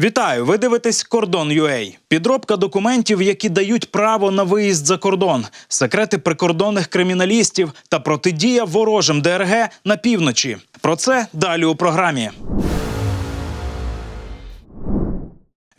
Вітаю! Ви дивитесь Кордон UA. Підробка документів, які дають право на виїзд за кордон, секрети прикордонних криміналістів та протидія ворожим ДРГ на півночі. Про це далі у програмі.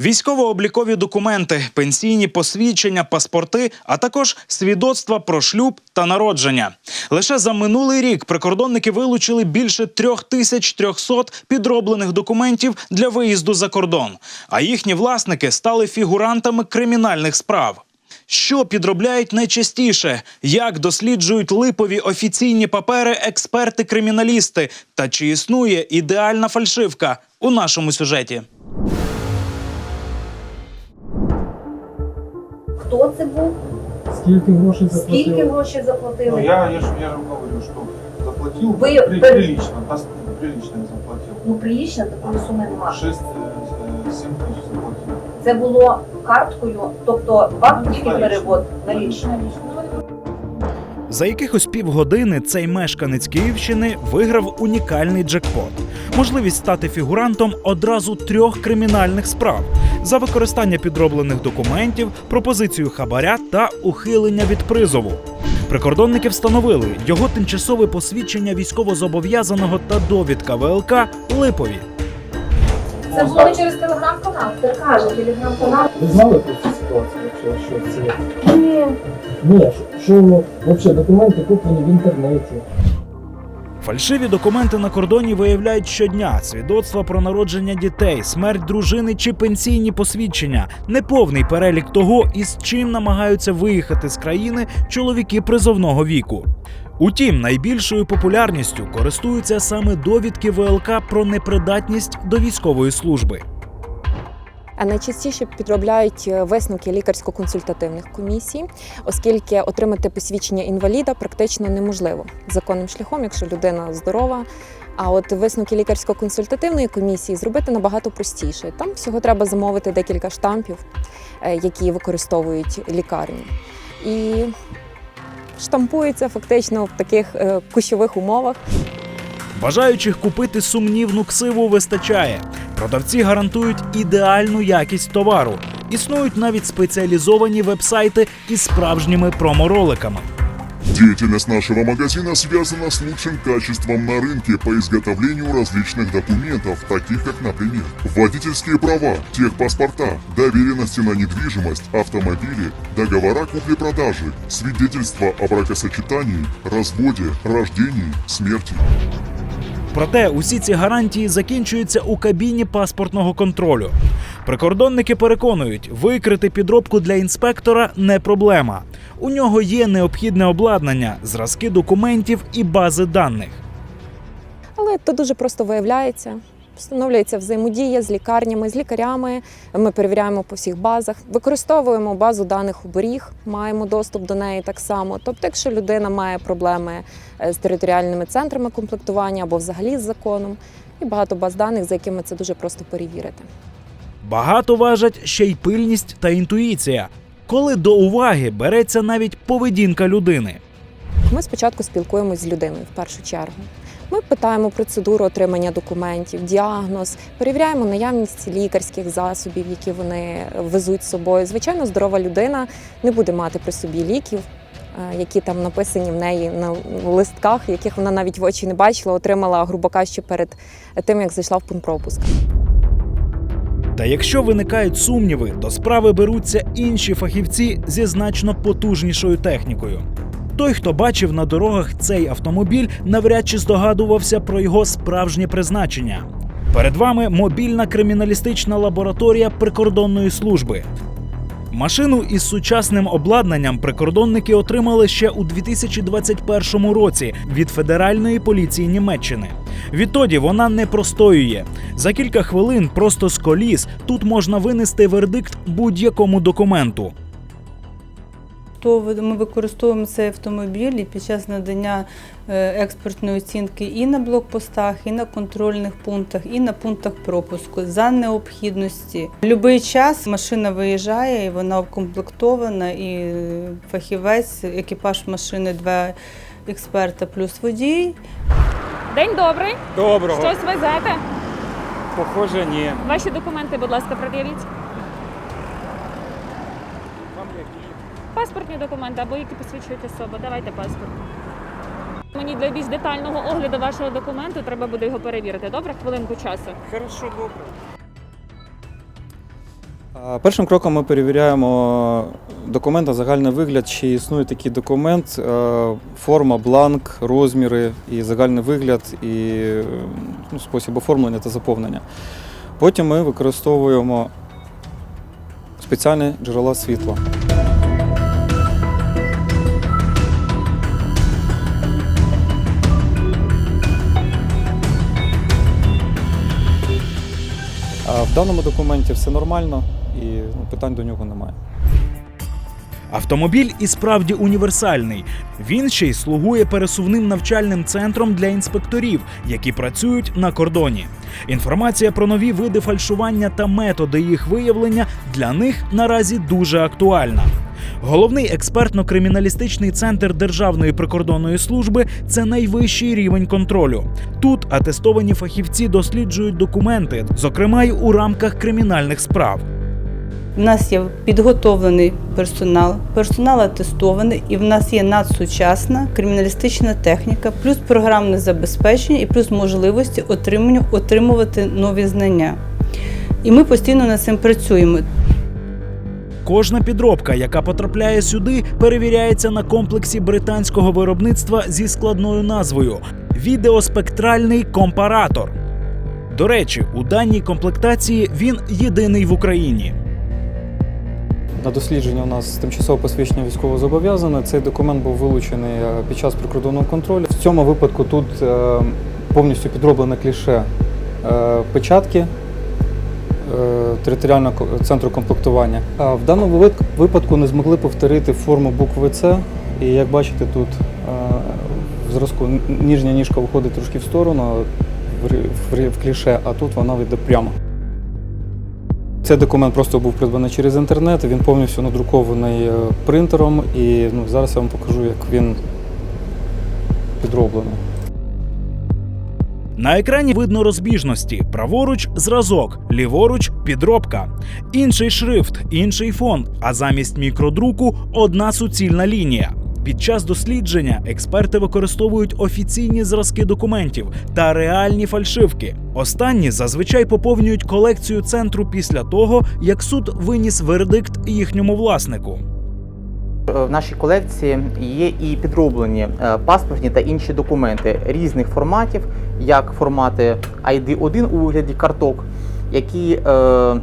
Військово-облікові документи, пенсійні посвідчення, паспорти, а також свідоцтва про шлюб та народження. Лише за минулий рік прикордонники вилучили більше 3300 підроблених документів для виїзду за кордон, а їхні власники стали фігурантами кримінальних справ. Що підробляють найчастіше? Як досліджують липові офіційні папери експерти-криміналісти? Та чи існує ідеальна фальшивка у нашому сюжеті? Хто це був? Скільки грошей заплатили? Скільки грошей заплатили? Ну, я, я, же, я же говорю, что заплатил Вы- при- вы- прилично, пос- прилично я заплатил. Ну прилично такої суми немає. 6-7 тысяч заплатил. Це було карткою, тобто банківський Налічно. перевод налічний. за якихось півгодини цей мешканець Київщини виграв унікальний джекпот. Можливість стати фігурантом одразу трьох кримінальних справ за використання підроблених документів, пропозицію хабаря та ухилення від призову. Прикордонники встановили його тимчасове посвідчення військовозобов'язаного та довідка ВЛК липові. Це було через телеграм-канал. Це каже телеграм-канал. Ви знали про цю ситуацію, що, що це? Ні. Ні, що, що взагалі документи куплені в інтернеті. Фальшиві документи на кордоні виявляють щодня: свідоцтва про народження дітей, смерть дружини чи пенсійні посвідчення, неповний перелік того, із чим намагаються виїхати з країни чоловіки призовного віку. Утім, найбільшою популярністю користуються саме довідки ВЛК про непридатність до військової служби. Найчастіше підробляють е, висновки лікарсько-консультативних комісій, оскільки отримати посвідчення інваліда практично неможливо законним шляхом, якщо людина здорова. А от висновки лікарсько-консультативної комісії зробити набагато простіше. Там всього треба замовити декілька штампів, е, які використовують лікарні. І штампується фактично в таких е, кущових умовах. Бажаючих купити сумнівну ксиву вистачає. Продавці гарантують ідеальну якість товару. Існують навіть спеціалізовані вебсайти із справжніми промороликами. Деятельность нашего магазина связана с лучшим качеством на рынке по изготовлению различных документов, таких как, например, водительские права, техпаспорта, доверенности на недвижимость, автомобили, договора купли-продажи, свидетельства о бракосочетании, разводе, рождении, смерти. Проте усі ці гарантії закінчуються у кабіні паспортного контролю. Прикордонники переконують, викрити підробку для інспектора не проблема. У нього є необхідне обладнання, зразки документів і бази даних. Але то дуже просто виявляється. Встановлюється взаємодія з лікарнями, з лікарями. Ми перевіряємо по всіх базах, використовуємо базу даних оберіг, маємо доступ до неї так само. Тобто, якщо людина має проблеми е, з територіальними центрами комплектування або взагалі з законом, і багато баз даних, за якими це дуже просто перевірити. Багато важать ще й пильність та інтуїція, коли до уваги береться навіть поведінка людини. Ми спочатку спілкуємось з людиною в першу чергу. Ми питаємо процедуру отримання документів, діагноз, перевіряємо наявність лікарських засобів, які вони везуть з собою. Звичайно, здорова людина не буде мати при собі ліків, е, які там написані в неї на листках, яких вона навіть в очі не бачила, отримала грубо кажучи, перед тим, як зайшла в пункт пропуску. Та якщо виникають сумніви, до справи беруться інші фахівці зі значно потужнішою технікою. Той, хто бачив на дорогах цей автомобіль, навряд чи здогадувався про його справжнє призначення. Перед вами мобільна криміналістична лабораторія прикордонної служби. Машину із сучасним обладнанням прикордонники отримали ще у 2021 році від Федеральної поліції Німеччини. Відтоді вона не простоює. За кілька хвилин просто з коліс тут можна винести вердикт будь-якому документу. То ми використовуємо цей автомобіль і під час надання е, експертної оцінки і на блокпостах, і на контрольних пунктах, і на пунктах пропуску за необхідності. Любий час машина виїжджає, і вона укомплектована, і фахівець, екіпаж машини, два експерта плюс водій. День добрий. Доброго. Щось везете? Похоже, ні. Ваші документи, будь ласка, пред'явіть. Вам які? Паспортні документи або які посвідчують особу. Давайте паспорт. Мені для більш детального огляду вашого документу треба буде його перевірити. Добре, хвилинку часу. Хорошо, добре. А, Першим кроком ми перевіряємо документ на загальний вигляд, чи існує такий документ, е, форма, бланк, розміри і загальний вигляд, і е, ну, спосіб оформлення та заповнення. Потім ми використовуємо спеціальні джерела світла. В даному документі все нормально і ну, питань до нього немає. Автомобіль і справді універсальний. Він ще й слугує пересувним навчальним центром для інспекторів, які працюють на кордоні. Інформація про нові види фальшування та методи їх виявлення для них наразі дуже актуальна. Головний експертно-криміналістичний центр Державної прикордонної служби це найвищий рівень контролю. Тут атестовані фахівці досліджують документи, зокрема й у рамках кримінальних справ. У нас є підготовлений персонал, персонал атестований, і в нас є надсучасна криміналістична техніка, плюс програмне забезпечення і плюс можливості отримання, отримувати нові знання. І ми постійно над цим працюємо. Кожна підробка, яка потрапляє сюди, перевіряється на комплексі британського виробництва зі складною назвою відеоспектральний компаратор. До речі, у даній комплектації він єдиний в Україні. На дослідження у нас тимчасово посвідчення військовозобов'язане. Цей документ був вилучений е, під час прикордонного контролю. В цьому випадку тут е, повністю підроблене кліше е, печатки територіального центру комплектування. В даному випадку- не змогли повторити форму букви С. І як бачите, тут е, в зразку н- нижня ніжка виходить трошки в сторону в, кліше, а тут вона йде прямо. Цей документ просто був придбаний через інтернет, він повністю надрукований е, принтером, і ну, зараз я вам покажу, як він підроблений. На екрані видно розбіжності: праворуч зразок, ліворуч підробка, інший шрифт, інший фон, а замість мікродруку одна суцільна лінія. Під час дослідження експерти використовують офіційні зразки документів та реальні фальшивки. Останні зазвичай поповнюють колекцію центру після того, як суд виніс вердикт їхньому власнику. Е, В нашій колекції є і підроблені е, паспортні та інші документи різних форматів, як формати ID1 у вигляді карток, які е,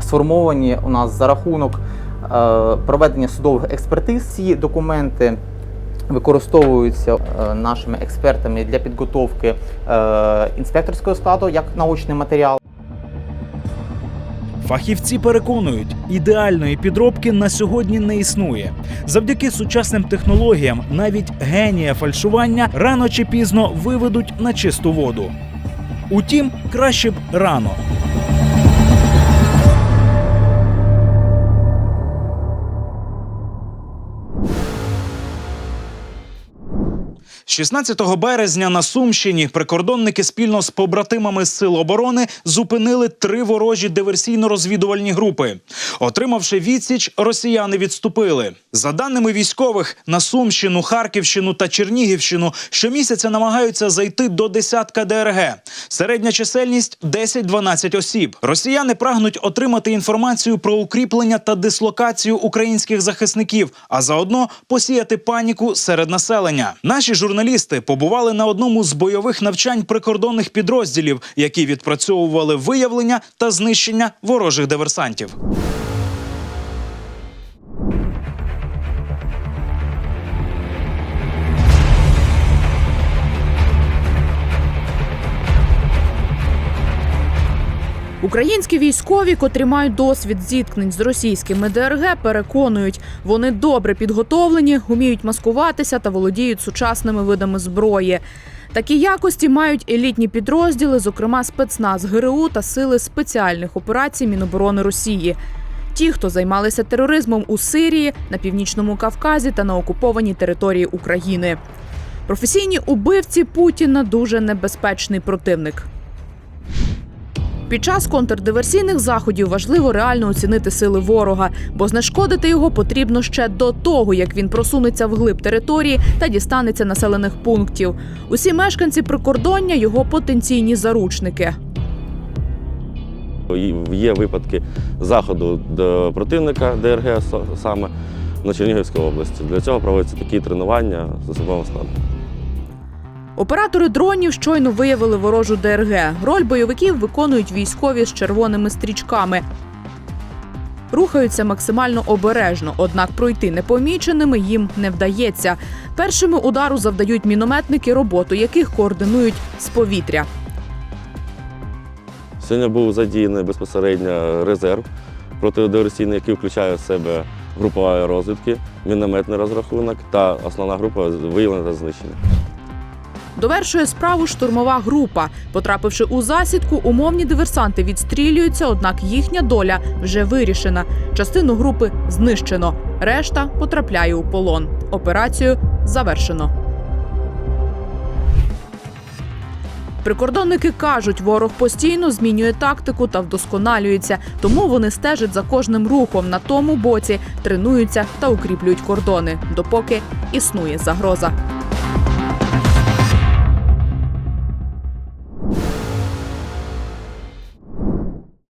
сформовані у нас за рахунок е, проведення судових експертиз. Ці документи використовуються е, нашими експертами для підготовки е, інспекторського складу як научний матеріал. Фахівці переконують, ідеальної підробки на сьогодні не існує. Завдяки сучасним технологіям навіть генія фальшування рано чи пізно виведуть на чисту воду. Утім, краще б рано. 16 березня на Сумщині прикордонники спільно з побратимами Сил оборони зупинили три ворожі диверсійно-розвідувальні групи. Отримавши відсіч, росіяни відступили. За даними військових, на Сумщину, Харківщину та Чернігівщину щомісяця намагаються зайти до десятка ДРГ. Середня чисельність 10-12 осіб. Росіяни прагнуть отримати інформацію про укріплення та дислокацію українських захисників, а заодно посіяти паніку серед населення. Наші журналісти побували на одному з бойових навчань прикордонних підрозділів, які відпрацьовували виявлення та знищення ворожих диверсантів. Українські військові, котрі мають досвід зіткнень з російськими ДРГ, переконують, вони добре підготовлені, вміють маскуватися та володіють сучасними видами зброї. Такі якості мають елітні підрозділи, зокрема спецназ ГРУ та сили спеціальних операцій Міноборони Росії. Ті, хто займалися тероризмом у Сирії, на північному Кавказі та на окупованій території України. Професійні убивці Путіна дуже небезпечний противник. Під час контрдиверсійних заходів важливо реально оцінити сили ворога, бо знешкодити його потрібно ще до того, як він просунеться вглиб території та дістанеться населених пунктів. Усі мешканці прикордоння його потенційні заручники. Є випадки заходу до противника ДРГ саме на Чернігівській області. Для цього проводяться такі тренування з особовим складом. Оператори дронів щойно виявили ворожу ДРГ. Роль бойовиків виконують військові з червоними стрічками. Рухаються максимально обережно, однак пройти непоміченими їм не вдається. Першими удару завдають мінометники, роботу яких координують з повітря. Сьогодні був задіяний безпосередньо резерв протидиверсійний, який включає в себе групу аеророзвідки, мінометний розрахунок та основна група виявлення та знищення. Довершує справу штурмова група. Потрапивши у засідку, умовні диверсанти відстрілюються, однак їхня доля вже вирішена. Частину групи знищено. Решта потрапляє у полон. Операцію завершено. Прикордонники кажуть, ворог постійно змінює тактику та вдосконалюється, тому вони стежать за кожним рухом на тому боці, тренуються та укріплюють кордони, допоки існує загроза.